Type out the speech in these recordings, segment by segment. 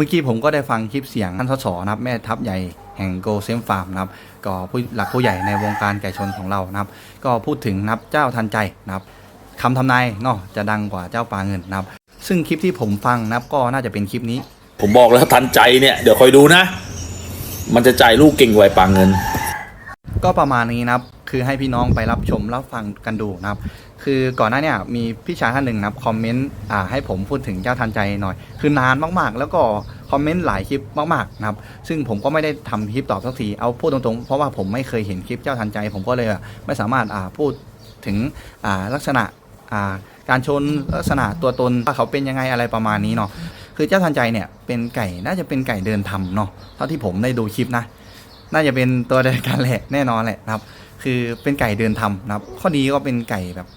มื่อกี้ผมก็ได้ฟังคลิปเสียงท่านสสนะครับแม่ทัพใหญ่แห่งโกเซมฟาร์มนะครับก็ผู้หลักผู้ใหญ่ในวงการไก่ชนของเรานะครับ ก็พูดถึงนะครับเจ้าทันใจนะครับคำทำนายเนาะจะดังกว่าเจ้าปลาเงินนะครับ ซึ่งคลิปที่ผมฟังนะครับก็น่าจะเป็นคลิปนี้ ผมบอกแล้วทันใจเนี่ยเดี๋ยวคอยดูนะ มันจะจ่ายลูกเก่งกว่าไอ้ปางเงิน ก็ประมาณนี้นะครับ คือให้พี่น้องไปรับชมรับฟังกันดูนะครับ คือก่อนหน้าเนี่ยมีพี่ชายท่านหนึ่งนะครับคอมเมนต์อ่าให้ผมพูดถึงเจ้าทันใจหน่อย คือนานมากๆ แล้วก็คอมเมนต์หลายคลิปมากๆนะครับ ซึ่งผมก็ไม่ได้ทำคลิปตอบสักทีเอาพูดตรงๆ เพราะว่าผมไม่เคยเห็นคลิปเจ้าทันใจ ผมก็เลยไม่สามารถอ่าพูดถึงอ่าลักษณะอ่าการชนลักษณะตัวตนว่าเขาเป็นยังไงอะไรประมาณนี้เนาะคือเจ้าทันใจเนี่ยเป็นไก่น่าจะเป็นไก่เดินทำเนาะเท่าที่ผมได้ดูคลิปนะ น่าจะเป็นตัวเดียวกันแหละแน่นอนแหละนะครับ คือเป็นไก่เดินทำนะครับ ข้อดีก็เป็นไก่แบบ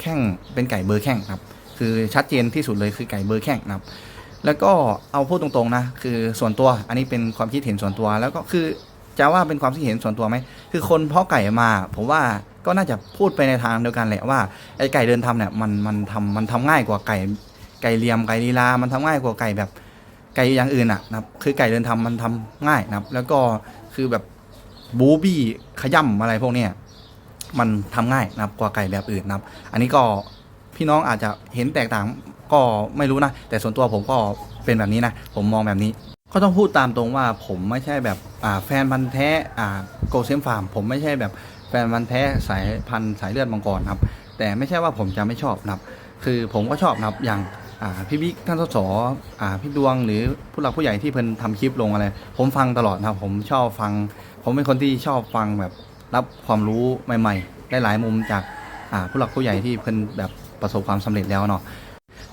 แข้งเป็นไก่เบอร์แข้งครับ คือชัดเจนที่สุดเลยคือไก่เบอร์แข้งนะครับ แล้วก็เอาพูดตรงๆนะ คือส่วนตัวอันนี้เป็นความคิดเห็นส่วนตัวแล้วก็คือจะว่าเป็นความคิดเห็นส่วนตัวไหมคือคนเพาะไก่มา ผมว่าก็น่าจะพูดไปในทางเดียวกันแหละว่าไอ้ไก่เดินทำเนี่ยมันมันทำมันทำง่ายกว่าไก่ไก่เลี่ยมไก่ลีลา มันทำง่ายกว่าไก่แบบไก่อย่างอื่นอะนะครับ คือไก่เดินทำมันทำง่ายนะครับ แล้วก็ คือแบบบูบี้ขย่ำอะไรพวกเนี้ยมันทำง่ายนะครับกว่าไก่แบบอื่นนะครับ อันนี้ก็พี่น้องอาจจะเห็นแตกต่างก็ไม่รู้นะ แต่ส่วนตัวผมก็เป็นแบบนี้นะ ผมมองแบบนี้ ก็ต้องพูดตามตรงว่าผมไม่ใช่แบบอ่าแฟนพันธ์แท้อ่าโกเซมฟาร์มผมไม่ใช่แบบแฟนพันธ์แท้สายพันธุ์สายเลือดมังกรครับ แต่ไม่ใช่ว่าผมจะไม่ชอบนะครับ คือผมก็ชอบนะครับอย่าง อ่าพี่บิ๊กท่านสสอ่าพี่ดวงหรือผู้หลักผู้ใหญ่ที่เพิ่นทำคลิปลงอะไร ผมฟังตลอดนะครับผมชอบฟัง ผมเป็นคนที่ชอบฟังแบบรับความรู้ใหม่ๆได้หลายมุมจากอ่าผู้หลักผู้ใหญ่ที่เพิ่นแบบประสบความสำเร็จแล้วเนาะ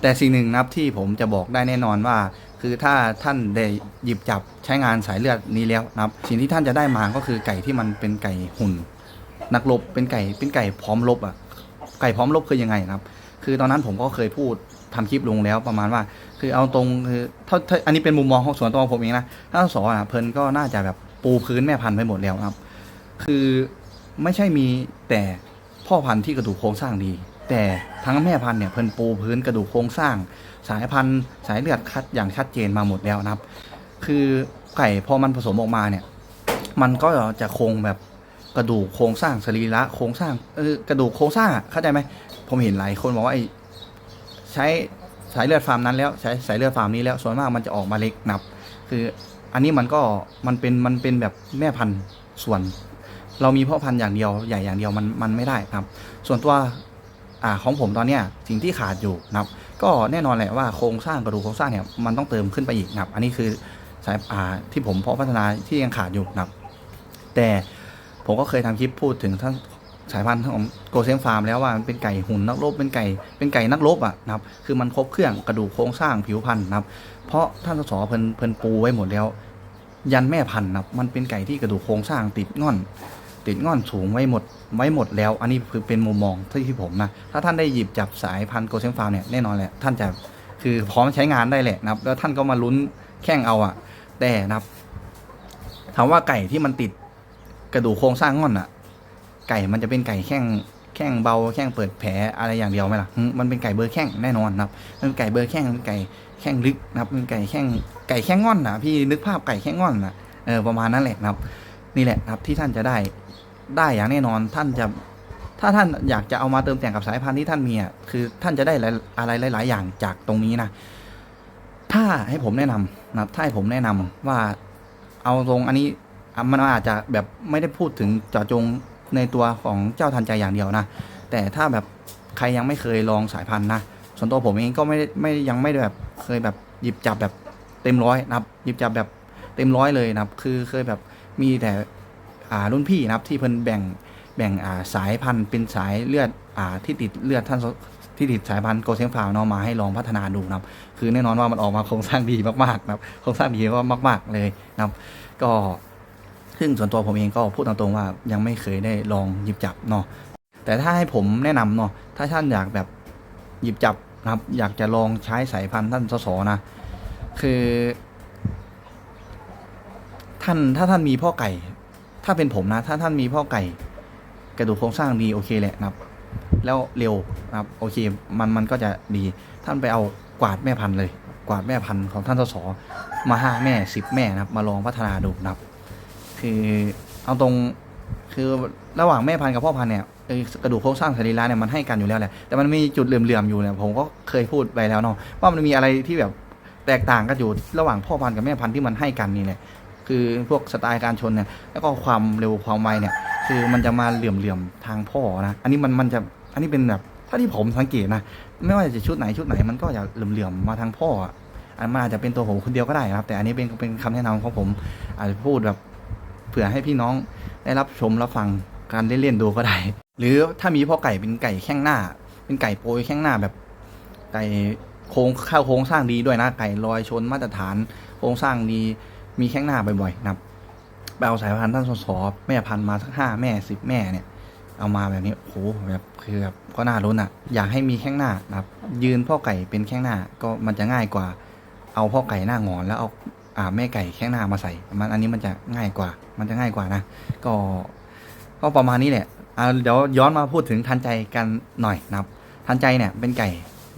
แต่สิ่งหนึ่งนะครับที่ผมจะบอกได้แน่นอนว่า คือถ้าท่านได้หยิบจับใช้งานสายเลือดนี้แล้วนะครับ สิ่งที่ท่านจะได้มาก็คือไก่ที่มันเป็นไก่หุ่น นักรบเป็นไก่เป็นไก่พร้อมรบอะไก่พร้อมรบคือยังไงนะครับ คือตอนนั้นผมก็เคยพูด ทำคลิปลงแล้วประมาณว่า คือเอาตรงคือถ้าถ้าอันนี้เป็นมุมมองของส่วนตัวของผมเองนะถ้าสอนอะเพลินก็น่าจะแบบปูพื้นแม่พันธุ์ไปหมดแล้วครับ คือไม่ใช่มีแต่พ่อพันธุ์ที่กระดูกโครงสร้างดี แต่ทั้งแม่พันธุ์เนี่ยเพิ่นปูพื้นกระดูกโครงสร้าง สายพันธุ์สายเลือดคัดอย่างชัดเจนมาหมดแล้วนะครับ คือไก่พอมันผสมออกมาเนี่ย มันก็จะคงแบบกระดูกโครงสร้างสรีระโครงสร้างเออกระดูกโครงสร้างเข้าใจไหมผมเห็นหลายคนบอกว่าไอ้ ใช้สายเลือดฟาร์มนั้นแล้วใช้สายเลือดฟาร์มนี้แล้วส่วนมากมันจะออกมาเล็กนับ คืออันนี้มันก็มันเป็นมันเป็นแบบแม่พันธุ์ส่วน เรามีพ่อพันธุ์อย่างเดียวใหญ่อย่างเดียวมันมันไม่ได้ครับ ส่วนตัวอ่าของผมตอนเนี้ยสิ่งที่ขาดอยู่นะครับ ก็แน่นอนแหละว่าโครงสร้างกระดูกโครงสร้างเนี่ยมันต้องเติมขึ้นไปอีกนะครับ อันนี้คือสายอ่าที่ผมเพาะพัฒนาที่ยังขาดอยู่นะครับ แต่ผมก็เคยทำคลิปพูดถึงท่าน สายพันธุ์ของโกเซมฟาร์มแล้วว่ามันเป็นไก่หุ่นนักรบเป็นไก่เป็นไก่นักรบอะนะครับคือมันครบเครื่องกระดูกโครงสร้างผิวพรรณนะครับ เพราะท่านสสเพิ่นเพิ่นปูไว้หมดแล้ว ยันแม่พันธุ์นะครับมันเป็นไก่ที่กระดูกโครงสร้างติดง่อน ติดง่อนสูงไว้หมดไว้หมดแล้ว อันนี้คือเป็นมุมมองที่ที่ผมนะถ้าท่านได้หยิบจับสายพันธุ์โกเซมฟาร์มเนี่ยแน่นอนแหละท่านจะคือพร้อมใช้งานได้แหละนะครับ แล้วท่านก็มาลุ้นแข่งเอาอะแต่นะครับถามว่าไก่ที่มันติดกระดูกโครงสร้างง่อนอะ ไก่มันจะเป็นไก่แข้งแข้งเบาแข้งเปิดแผลอะไรอย่างเดียวไหมล่ะ มันเป็นไก่เบอร์แข้งแน่นอนครับมันเป็นไก่เบอร์แข้งเป็นไก่แข้งลึกนะครับเป็นไก่แข้งไก่แข้งง่อนนะพี่นึกภาพไก่แข้งง่อนนะเออประมาณนั้นแหละครับ นี่แหละครับที่ท่านจะได้ได้อย่างแน่นอนท่านจะถ้าท่านอยากจะเอามาเติมแต่งกับสายพันธุ์ที่ท่านมีอะคือท่านจะได้อะไรหลาย ๆ อย่างจากตรงนี้นะถ้าให้ผมแนะนำนะครับถ้าให้ผมแนะนำว่าเอาตรงอันนี้อะมันอาจจะแบบไม่ได้พูดถึงเจาะจง ในตัวของเจ้าทันใจอย่างเดียวนะ แต่ถ้าแบบใครยังไม่เคยลองสายพันธุ์นะส่วนตัวผมเองก็ไม่ไม่ยังไม่แบบเคยแบบหยิบจับแบบเต็มร้อยนะครับหยิบจับแบบเต็มร้อยเลยนะครับ คือเคยแบบมีแต่อ่ารุ่นพี่นะครับที่เพิ่นแบ่งแบ่งอ่าสายพันธุ์เป็นสายเลือดอ่าที่ติดเลือดท่านที่ติดสายพันธุ์โกเซมฟาวเนาะมาให้ลองพัฒนาดูนะครับ คือแน่นอนว่ามันออกมาโครงสร้างดีมากๆนะครับโครงสร้างดีว่ามาก ๆเลยนะครับ ก็ ซึ่งส่วนตัวผมเองก็พูดตรงๆว่ายังไม่เคยได้ลองหยิบจับเนาะแต่ถ้าให้ผมแนะนำเนาะถ้าท่านอยากแบบหยิบจับนะครับอยากจะลองใช้สายพันธุ์ท่านสสนะ คือ ท่านถ้าท่านมีพ่อไก่ ถ้าเป็นผมนะ ถ้าท่านมีพ่อไก่ กระดูกโครงสร้างดีโอเคแหละนะครับ แล้วเร็วนะครับโอเคมันมันก็จะดีท่านไปเอากวาดแม่พันธุ์เลย กวาดแม่พันธุ์ของท่านสสมาห้าแม่สิบแม่นะครับ มาลองพัฒนาดูนะครับ คือเอาตรงคือระหว่างแม่พันธุ์กับพ่อพันธุ์เนี่ยเออกระดูกโครงสร้างสรีระเนี่ยมันให้กันอยู่แล้วแหละแต่มันมีจุดเหลื่อมๆอยู่เนี่ยผมก็เคยพูดไปแล้วเนาะว่ามันมีอะไรที่แบบแตกต่างกันอยู่ระหว่างพ่อพันธุ์กับแม่พันธุ์ที่มันให้กันนี่แหละคือพวกสไตล์การชนเนี่ยแล้วก็ความเร็วความไวเนี่ยคือมันจะมาเหลื่อมๆทางพ่อนะอันนี้มันมันจะอันนี้เป็นแบบถ้าที่ผมสังเกตนะไม่ว่าจะชุดไหนชุดไหนมันก็จะเหลื่อมๆมาทางพ่ออะอันมันอาจจะเป็นตัวผมคนเดียวก็ได้นะครับ แต่อันนี้เป็นเป็นคำแนะนำของผมอาจจะพูดแบบ เผื่อให้พี่น้องได้รับชมรับฟังการเล่นๆดูก็ได้ หรือถ้ามีพ่อไก่เป็นไก่แข้งหน้า เป็นไก่โปรยแข้งหน้าแบบ ไก่โครงข้าวโครงสร้างดีด้วยนะไก่ลอยชนมาตรฐาน โครงสร้างดีมีแข้งหน้าบ่อยๆนะครับไปเอาสายพันธุ์ท่านสสแม่พันธุ์มาสักห้าแม่สิบแม่เนี่ย เอามาแบบนี้โหแบบคือแบบก็น่ารุ้นอะ อยากให้มีแข้งหน้านะครับ ยืนพ่อไก่เป็นแข้งหน้าก็มันจะง่ายกว่า เอาพ่อไก่หน้างอนแล้วเอา แม่ไก่แข้งหน้ามาใส่มันอันนี้มันจะง่ายกว่า มันจะง่ายกว่านะ ก็ก็ประมาณนี้แหละอ่าเดี๋ยวย้อนมาพูดถึงทันใจกันหน่อยนะครับ ทันใจเนี่ยเป็นไก่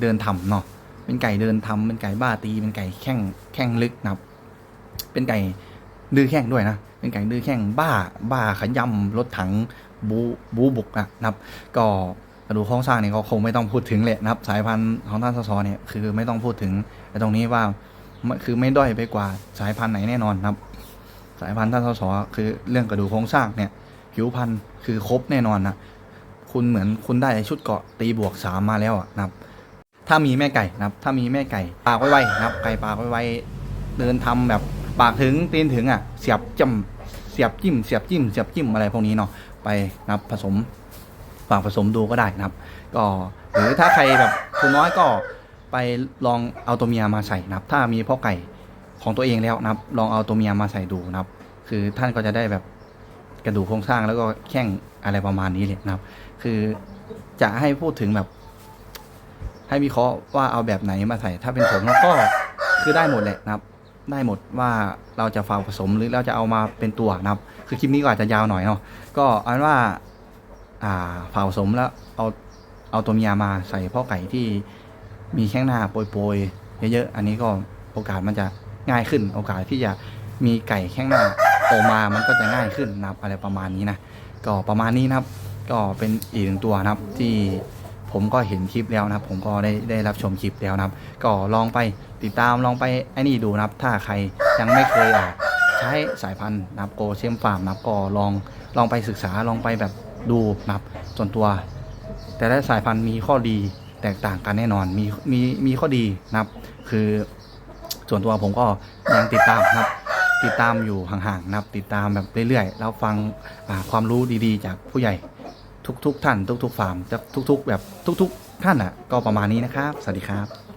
เดินทำเนาะเป็นไก่เดินทำเป็นไก่บ้าตีเป็นไก่แข้งแข้งลึกนะครับ เป็นไก่ดื้อแข้งด้วยนะเป็นไก่ดื้อแข้งบ้าบ้าขยำรถถังบูบูบุกอะนะครับ ก็กระดูกโครงสร้างเนี่ยก็คงไม่ต้องพูดถึงแหละนะครับ สายพันธุ์ของท่านสสเนี่ยคือไม่ต้องพูดถึงแต่ตรงนี้ว่า คือไม่ด้อยไปกว่าสายพันธุ์ไหนแน่นอนนะครับ สายพันธุ์ท่านสสคือเรื่องกระดูกโครงสร้างเนี่ยผิวพันธุ์คือครบแน่นอนนะคุณเหมือนคุณได้ชุดเกาะตีบวกสามมาแล้วอะนะครับ ถ้ามีแม่ไก่นะครับ ถ้ามีแม่ไก่ปากไว้ๆนะครับไก่ปากไว้ๆเดินทำแบบปากถึงตีนถึงอะเสียบจิ้มเสียบจิ้มเสียบจิ้มเสียบจิ้มอะไรพวกนี้เนาะไปนะครับผสมฝากผสมดูก็ได้นะครับ ก็หรือถ้าใครแบบคุณน้อยก็ ไปลองเอาตัวเมียมาใส่นะครับ ถ้ามีพ่อไก่ของตัวเองแล้วนะครับ ลองเอาตัวเมียมาใส่ดูนะครับ คือท่านก็จะได้แบบกระดูกโครงสร้างแล้วก็แข้งอะไรประมาณนี้เลยนะครับ คือจะให้พูดถึงแบบ ให้วิเคราะห์ว่าเอาแบบไหนมาใส่ ถ้าเป็นผมแล้วก็คือได้หมดแหละนะครับ ได้หมดว่าเราจะฝากผสมหรือเราจะเอามาเป็นตัวนะครับ คือคลิปนี้ก็อาจจะยาวหน่อยเนาะก็เอาเป็นว่า อ่าฝากผสมแล้วเอาเอาตัวเมียมาใส่พ่อไก่ที่ มีแข้งหน้าโปรยๆเยอะๆอันนี้ก็โอกาสมันจะง่ายขึ้น โอกาสที่จะมีไก่แข้งหน้าโตมามันก็จะง่ายขึ้นนะครับอะไรประมาณนี้นะก็ประมาณนี้นะครับ ก็เป็นอีกหนึ่งตัวนะครับที่ผมก็เห็นคลิปแล้วนะครับ ผมก็ได้ได้รับชมคลิปแล้วนะครับ ก็ลองไปติดตามลองไปไอ้นี่ดูนะครับ ถ้าใครยังไม่เคยอะใช้สายพันธุ์นะครับโกเชมฟาร์มนะครับก็ลองลองไปศึกษาลองไปแบบดูนะครับส่วนตัว แต่ละสายพันธุ์มีข้อดี แตกต่างกันแน่นอนมีมีมีข้อดีนะครับ คือส่วนตัวผมก็ยังติดตามนะครับ ติดตามอยู่ห่างๆนะครับ ติดตามแบบเรื่อยๆแล้วฟังความรู้ดีๆ จากผู้ใหญ่ทุกๆท่าน ทุกๆฟาร์มจากทุกๆ แบบทุก ๆ ท่านอะก็ประมาณนี้นะครับ สวัสดีครับ